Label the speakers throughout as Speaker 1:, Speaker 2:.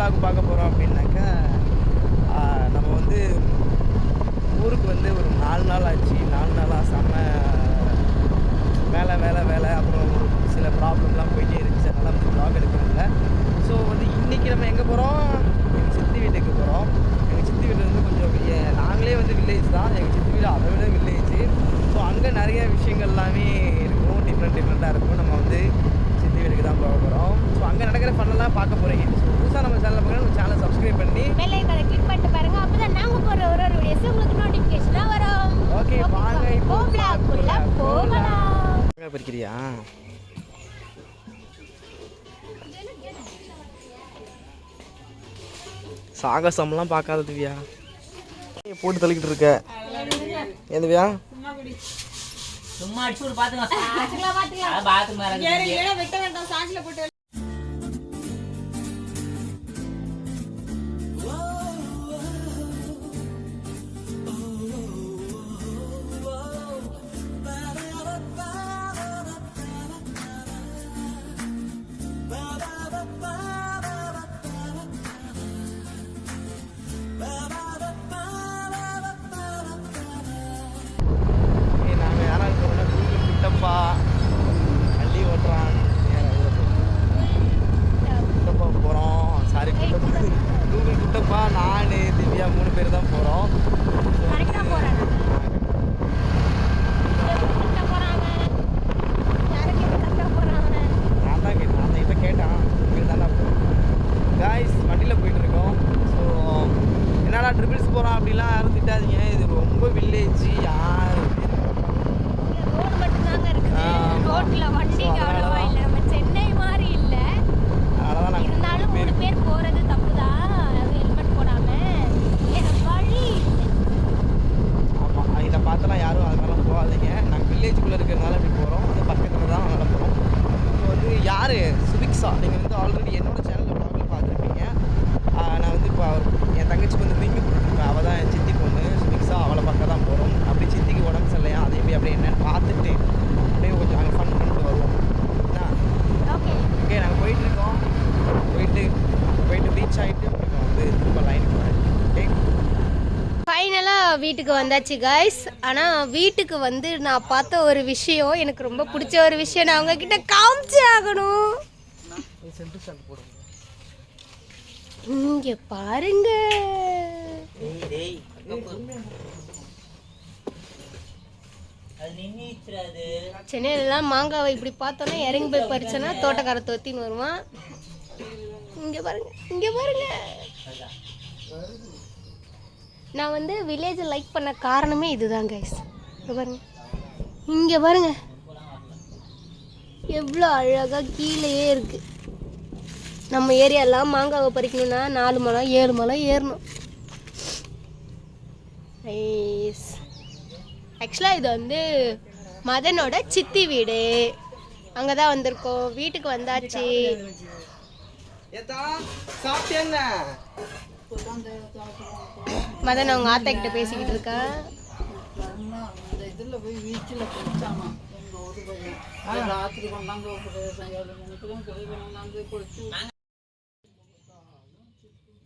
Speaker 1: vlog பார்க்க போகிறோம் அப்படின்னாக்கா நம்ம வந்து ஊருக்கு வந்து ஒரு நாலு நாள் ஆச்சு. நாலு நாளாக செம்ம வேலை வேலை வேலை. அப்புறம் ஒரு சில ப்ராப்ளம்லாம் போயிட்டே இருந்துச்சு. அதனால் வந்து vlog எடுக்க ஸோ வந்து இன்றைக்கி நம்ம எங்கே போகிறோம் எங்கள் சித்தி வீட்டுக்கு போகிறோம் எங்கள் சித்தி வீட்டில் வந்து கொஞ்சம் சாகசம்லாம் பார்க்காத திவ்யா. போட்டு தள்ளிக்கிட்டு இருக்க ஏன் திவ்யா?
Speaker 2: சும்மா அடிச்சு பாத்துங்க
Speaker 3: வீட்டுக்கு வந்தாச்சு காய்ஸ் ஆனால் வீட்டுக்கு வந்து நான் பார்த்த ஒரு விஷயம் எனக்கு ரொம்ப பிடிச்ச ஒரு விஷயம். நான் அவங்கக்கிட்ட காமிச்சு ஆகணும். இங்கே பாருங்க. சென்னையிலலாம் மாங்காவை இப்படி பார்த்தோன்னா இறங்கி போய் பறிச்சோன்னா தோட்டக்கார தொத்தின்னு வருவான். இங்கே பாருங்க இங்கே பாருங்க. நான் வந்து வில்லேஜை லைக் பண்ண காரணமே இதுதான் கைஸ் இங்கே பாருங்க. இங்கே பாருங்க. எவ்வளோ அழகாக கீழேயே இருக்கு. நம்ம ஏரியாலாம் மாங்காவை பறிக்கணும்னா நாலு மலம் ஏழு மலம் ஏறணும். ஐஸ் ஆக்சுவலாக இது வந்து மதனோட சித்தி வீடு. அங்கே தான் வந்திருக்கோம். வீட்டுக்கு வந்தாச்சு. மதன் அவங்க ஆத்தா கிட்ட பேசிக்கிட்டு இருக்கா?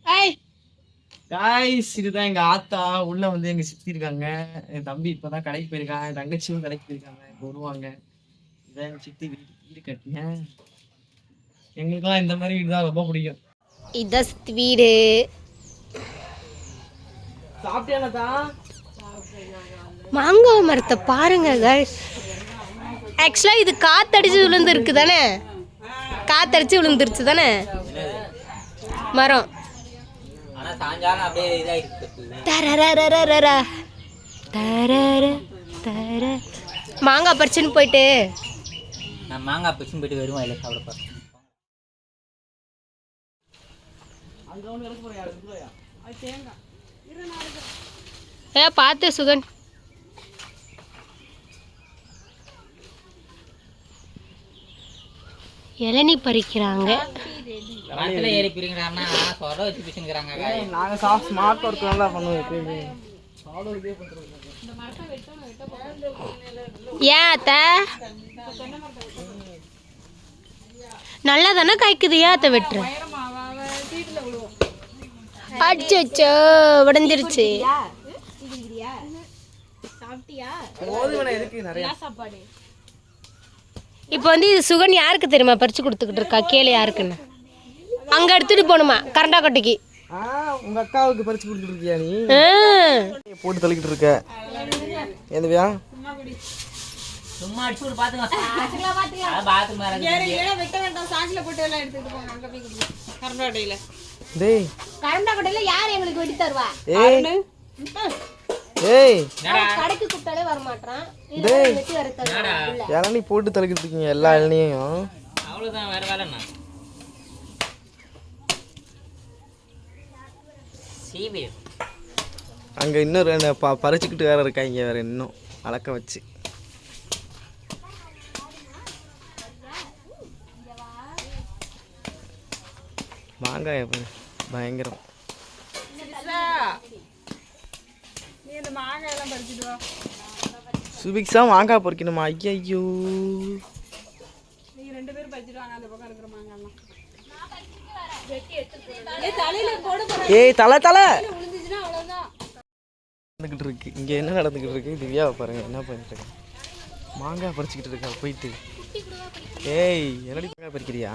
Speaker 3: ஐய்
Speaker 1: காய்ஸ் இதுதான் எங்க ஆத்தா. உள்ள வந்து எங்க சித்தி இருக்காங்க. என் தம்பி இப்பதான் கடைக்கு போயிருக்கான் என் தங்கச்சியும் கடைக்கு போயிருக்காங்க. இப்ப வருவாங்க. இதான் எங்க சித்தி வீடு வீடு கட்டிங்க எங்களுக்கெல்லாம் இந்த மாதிரி வீடு தான் ரொம்ப பிடிக்கும்.
Speaker 3: இதான் வீடு. மாங்காய் மரத்தை பாருங்க guys. ஆக்சுவலாக இது காத்தடிச்சு விழுந்துருக்கு தானே காத்தடிச்சு விழுந்துருச்சு தானே மரம் மாங்காய் பறிச்சுன்னு போயிட்டு.
Speaker 2: நான் மாங்காய் பிடிச்சுன்னு போயிட்டு வருவோம் இல்லை சாப்பிட
Speaker 3: ஏ பார்த்து சுகன் இளநீ பறிக்கிறாங்க
Speaker 2: மரத்துல ஏறி பிரிக்கிறாங்கன்னா சொர வச்சு பிடிச்சுக்கிறாங்க
Speaker 1: நாங்க சாஃப்ட் ஸ்மார்ட் ஒர்க் நல்லா பண்ணுவோம் எப்பயுமே.
Speaker 3: ஏன் அத்தை? நல்லா தானே காய்க்குது? ஏன் அத்தை வெட்டுற? அச்சோ உடஞ்சிருச்சு. இப்போ வந்து இது சுகன் யாருக்கு தெரியுமா பறிச்சு கொடுத்துக்கிட்டு இருக்கா? கேளு யாருக்குன்னு. அங்க எடுத்துட்டு போகணுமா? கரண்டாக்கட்டைக்கு
Speaker 1: ஆ உங்க அக்காவுக்கு பறிச்சு கொடுத்துட்டு இருக்கியா நீ. போட்டு தள்ளிக்கிட்டு இருக்க. எந்தவியா
Speaker 2: சும்மா அடிச்சு விடு பாத்துங்க அது பாத்ரூம் வேற இருக்கு.
Speaker 1: டேய்.
Speaker 3: கரண்டாக்கட்டையில யார் எங்களுக்கு வெட்டி தருவா?
Speaker 1: ஏய். ஏய்.
Speaker 3: கடைக்கு கூப்பிட்டாலே வர மாட்டான்
Speaker 1: டேய்.
Speaker 3: வெட்டி வர தருவா.
Speaker 1: இளநீ போட்டு தள்ளிக்கிட்டு இருக்கீங்க? எல்லா இளநியும்
Speaker 2: அவ்வளவுதான் வேற சீவி.
Speaker 1: அங்கே இன்னும் ரெண்டு ப பறிச்சுக்கிட்டு வேற இருக்காங்க வேற இன்னும். அளக்க வச்சு. மாங்காய் பாரு, பயங்கரம். சுபிக்ஸா மாங்காய் பொறிக்கணுமா? ஐயோ ஏய் தலை தலை. நடந்துக்கிட்டு இருக்கு. இங்க என்ன நடந்துக்கிட்டு இருக்கு? திவ்யாவை பாருங்க என்ன பண்ணிட்டு இருக்கு மாங்காய் பறிச்சுக்கிட்டு இருக்கா போயிட்டு. ஏய் என்னடி மாங்காய் பறிக்கிறியா?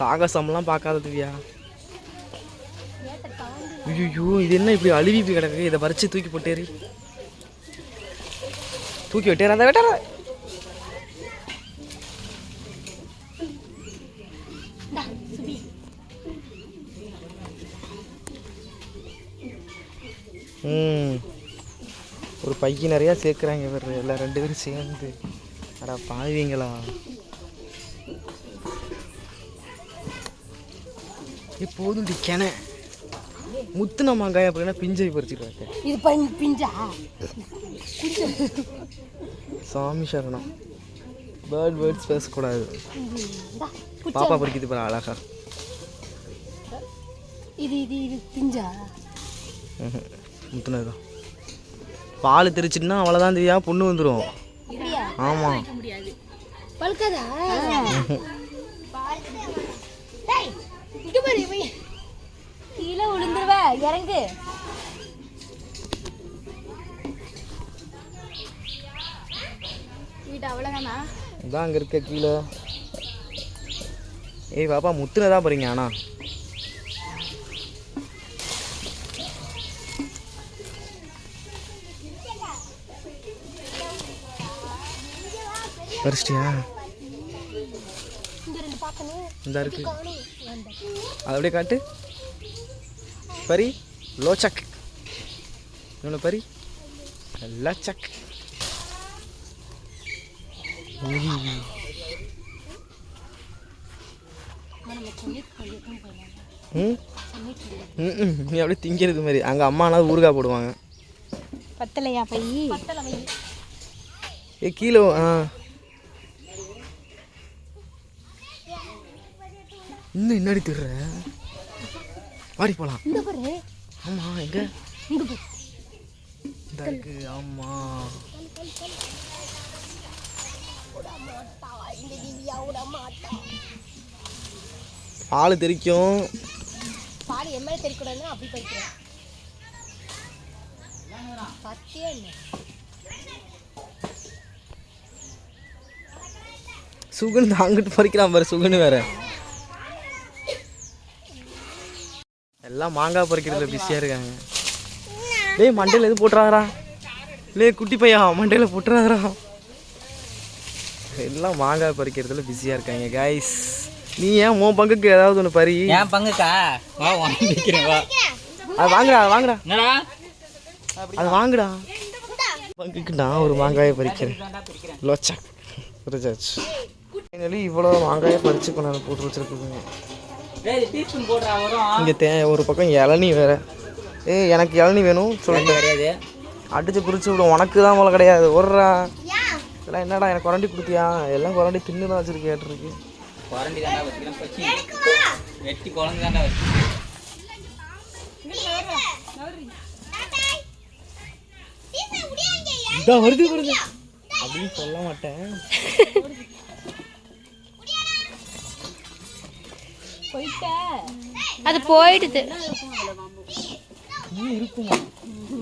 Speaker 1: சாகசம்லாம் பார்க்காத திவ்யா ஐயோ இது என்ன இப்படி அழுவி கிடக்கு? இதை பறிச்சு தூக்கி போட்டேரி தூக்கி விட்டேன் அந்த வெட்டார ம். ஒரு பையன் நிறையா சேர்க்குறாங்க இவர். எல்லாம் ரெண்டு பேரும் சேர்ந்து. அடா பாவீங்களா இப்போதும் கிண. முத்துன மாங்காய் அப்படின்னா பிஞ்சை பறிச்சுட்டு
Speaker 3: இது பஞ்- பிஞ்சா?
Speaker 1: சாமி சரணம். பேர்ட் வேர்ட்ஸ் பேசக்கூடாது. பாப்பா பறிக்குது பாரு அழகா.
Speaker 3: இது இது இது பிஞ்சா.
Speaker 1: முத்துனதுதான் பால் தெரிச்சுட்டுனா அவ்வளோதான் தெரியா பொண்ணு வந்துடும் ஆமாம்
Speaker 3: பழுக்காதா இங்க பாரு இவன். கீழே விழுந்துருவ இறங்கு.
Speaker 1: இதான் அங்கே இருக்க கீழே. ஏய் பாப்பா முத்துனதான் போறீங்க ஆனா. பறிச்சிட்டியா? இந்த இருக்கு. அது அப்படியே காட்டு. பரி லோச்சக் இன்னொன்று பரி. லச்சக். நீ அப்படியே திங்கிறது மாதிரி. அங்கே அம்மானா ஊறுகாய் போடுவாங்க.
Speaker 3: பத்தலையா பை?
Speaker 1: ஏ கீழே ஆ. இன்னும் என்னடி திடுற வாடி போகலாம்
Speaker 3: இந்த பாரு.
Speaker 1: ஆமாம் எங்கே?
Speaker 3: இங்க பாரு.
Speaker 1: இந்த இருக்கு ஆமாம் பால் தெரிக்கும்.
Speaker 3: பால் எம்எல்ஏ தெரியக்கூடாதுன்னு அப்படி படிக்கிறேன். சத்தியா இல்லை
Speaker 1: சுகன் அங்கிட்டு பறிக்கிறான் பாரு சுகன் வேற. எல்லாம் மாங்காய் பறிக்கிறதுல பிஸியாக இருக்காங்க. டேய் மண்டையில் எது போட்டுறாதரா லே குட்டி பையா மண்டையில் போட்டுறாதரா எல்லாம் மாங்காய் பறிக்கிறதுல பிஸியாக இருக்காங்க கைஸ் நீ ஏன் உன் பங்குக்கு ஏதாவது ஒன்று பறி?
Speaker 2: என் பங்குக்கா? வா வாங்கி வைக்கிறேன் வா.
Speaker 1: அது வாங்குடா வாங்குடா.
Speaker 2: என்னடா?
Speaker 1: அது வாங்குடா. பங்குக்கு நான் ஒரு மாங்காயை பறிக்கிறேன். லோச்சா புரிஞ்சாச்சு. ஃபைனலி இவ்வளோ மாங்காயை பறித்து கொண்டாந்து போட்டு வச்சுருக்குதுங்க இங்கே தே ஒரு பக்கம் இளநீ வேற. ஏய் எனக்கு இளநீ வேணும்
Speaker 2: கிடையாது?
Speaker 1: அடிச்சு குறிச்சு விடும் உனக்கு தான் போல கிடையாது. ஒர்றா இதெல்லாம் என்னடா எனக்கு குரண்டி கொடுத்தியா எல்லாம் குரண்டி தின்னு தான் வச்சிருக்கேட்டிருக்கு
Speaker 2: குரண்டி தாண்டா வச்சுக்கிறேன் பச்சி. வெட்டி குழந்தை தாண்டா வச்சு
Speaker 1: இதான் வருது வருது. அப்படின்னு சொல்ல மாட்டேன்.
Speaker 3: அது போயிடுது.
Speaker 1: இருக்குமா?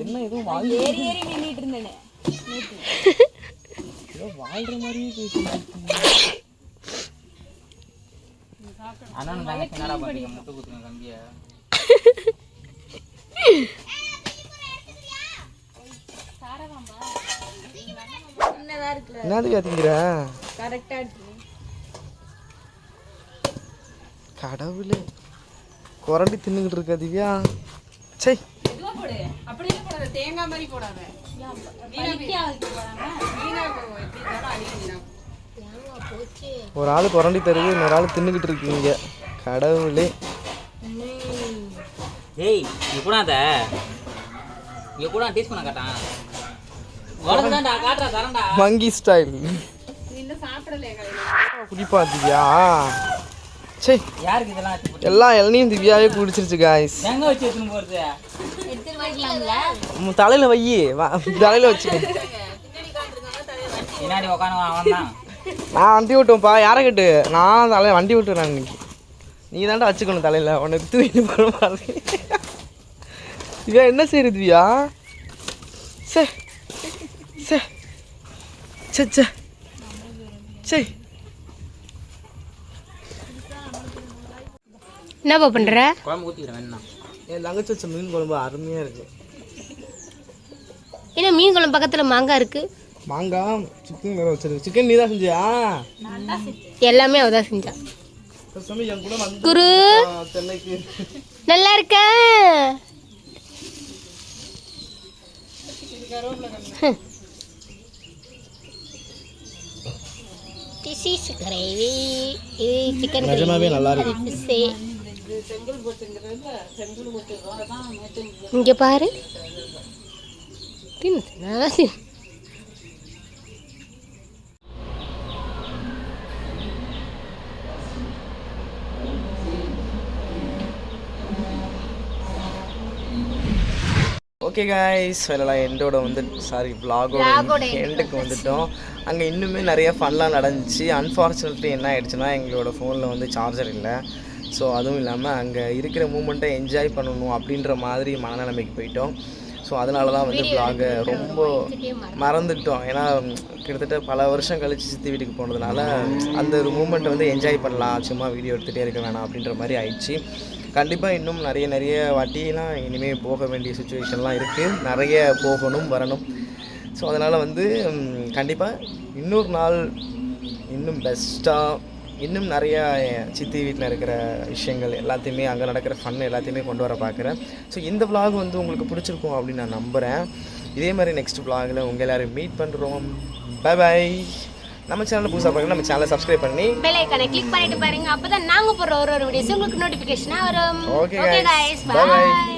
Speaker 1: என்ன எதுவும்
Speaker 4: ஏறி ஏறி நின்றுட்டு இருந்தேனே.
Speaker 1: ஏதோ வாழ்ற மாதிரியே
Speaker 2: அண்ணன் தங்கச்சி என்னடா பண்ணீங்க முட்டு குத்துங்க கம்பிய
Speaker 4: சின்னதா இருக்குல்ல.
Speaker 1: என்னது திங்கிற
Speaker 4: கரெக்டா
Speaker 1: கடவுளே. குரண்டி தின்னுக்கிட்டு இருக்க திவ்யா. சை
Speaker 4: தேங்காய் மாதிரி போடாத.
Speaker 1: ஒரு ஆள் குரண்டி தருது இன்னொரு ஆள் தின்னுக்கிட்டு இருக்கீங்க. கடவுளே.
Speaker 2: ஏய் இங்க கூட அத இங்க கூட டேஸ்ட் பண்ண காட்டான் உடம்புதான்டா காட்டுறா தரேன்டா.
Speaker 1: Monkey style.
Speaker 4: நீ
Speaker 1: சே
Speaker 2: யாருக்கு இதெல்லாம் வச்சு போட்டு
Speaker 1: எல்லா இளநியும் திவ்யாவே குடிச்சிருச்சு காய்ஸ்
Speaker 2: எங்க வச்சு எடுத்துன்னு போறது?
Speaker 1: உன் தலையில வை வா, தலையில வச்சு
Speaker 2: பின்னாடி உட்காந்து அவன் தான்
Speaker 1: நான் வண்டி விட்டுவேன்ப்பா. யாரை கேட்டு? நான் தலையை வண்டி விட்டுறேன் இன்னைக்கு. நீ தான்டா வச்சுக்கணும் தலையில. உன்னை தூக்கிட்டு போகிற மாதிரி. திவ்யா என்ன செய்யுது திவ்யா? சே சே சே சே சே
Speaker 3: என்னப்பா பண்ற?
Speaker 2: குழம்பு ஊற்றிக்கிறேன் வேணா
Speaker 1: என் தங்கச்சி வச்ச மீன் குழம்பு அருமையாக இருக்கு.
Speaker 3: என்ன மீன் குழம்பு பக்கத்துல மாங்காய் இருக்கு?
Speaker 1: மாங்காய் சிக்கன் வேற வச்சிருக்கு. சிக்கன் நீ தான் செஞ்சியா?
Speaker 3: எல்லாமே செஞ்சா.
Speaker 1: என் கூட வந்து
Speaker 3: குரு! நல்லா இருக்க? This is gravy. இது
Speaker 1: நிஜமாவே
Speaker 3: gravy.
Speaker 1: நல்லா இருக்கு.
Speaker 3: இங்க பாரு. தின்னு நல்லா தின்னு.
Speaker 1: ஓகே காய்ஸ் ஃபைனலாக எண்டோட வந்து சாரி
Speaker 3: end
Speaker 1: எண்டுக்கு வந்துட்டோம். அங்கே இன்னுமே நிறைய ஃபன்லாம் நடந்துச்சு. அன்ஃபார்ச்சுனேட்லி என்ன ஆயிடுச்சுன்னா எங்களோட ஃபோனில் வந்து சார்ஜர் இல்லை. ஸோ அதுவும் இல்லாமல் அங்கே இருக்கிற மூமெண்ட்டை என்ஜாய் பண்ணணும் அப்படின்ற மாதிரி மனநிலைமைக்கு போயிட்டோம். ஸோ அதனால தான் வந்து vlog-அ ரொம்ப மறந்துட்டோம். ஏன்னா கிட்டத்தட்ட பல வருஷம் கழிச்சு சித்தி வீட்டுக்கு போனதுனால அந்த ஒரு மூமெண்ட்டை வந்து என்ஜாய் பண்ணலாம். சும்மா வீடியோ எடுத்துகிட்டே இருக்க வேணாம் அப்படின்ற மாதிரி ஆயிடுச்சு. கண்டிப்பாக இன்னும் நிறைய நிறைய வாட்டிலாம் இனிமேல் போக வேண்டிய சுச்சுவேஷன்லாம் இருக்குது நிறைய போகணும் வரணும். ஸோ அதனால் வந்து கண்டிப்பாக இன்னொரு நாள் இன்னும் பெஸ்ட்டாக இன்னும் நிறையா என் சித்தி வீட்டில் இருக்கிற விஷயங்கள் எல்லாத்தையுமே அங்கே நடக்கிற ஃபன் எல்லாத்தையுமே கொண்டு வர பார்க்குறேன் ஸோ இந்த vlog வந்து உங்களுக்கு பிடிச்சிருக்கும் அப்படின்னு நான் நம்புகிறேன் இதே மாதிரி நெக்ஸ்ட் vlogல உங்கள் எல்லாரும் மீட் பண்ணுறோம் பை பை நம்ம சேனலை புதுசாக பாருங்க நம்ம சேனலை சப்ஸ்கிரைப் பண்ணி
Speaker 3: பெல் ஐக்கானை கிளிக் பண்ணிட்டு பாருங்க அப்பதான் நாங்க போடுற ஒரு ஒரு வீடியோஸ் உங்களுக்கு நோட்டிபிகேஷனா வரும்
Speaker 1: Okay,
Speaker 3: okay
Speaker 1: guys.
Speaker 3: Guys
Speaker 1: Bye, bye.
Speaker 3: Bye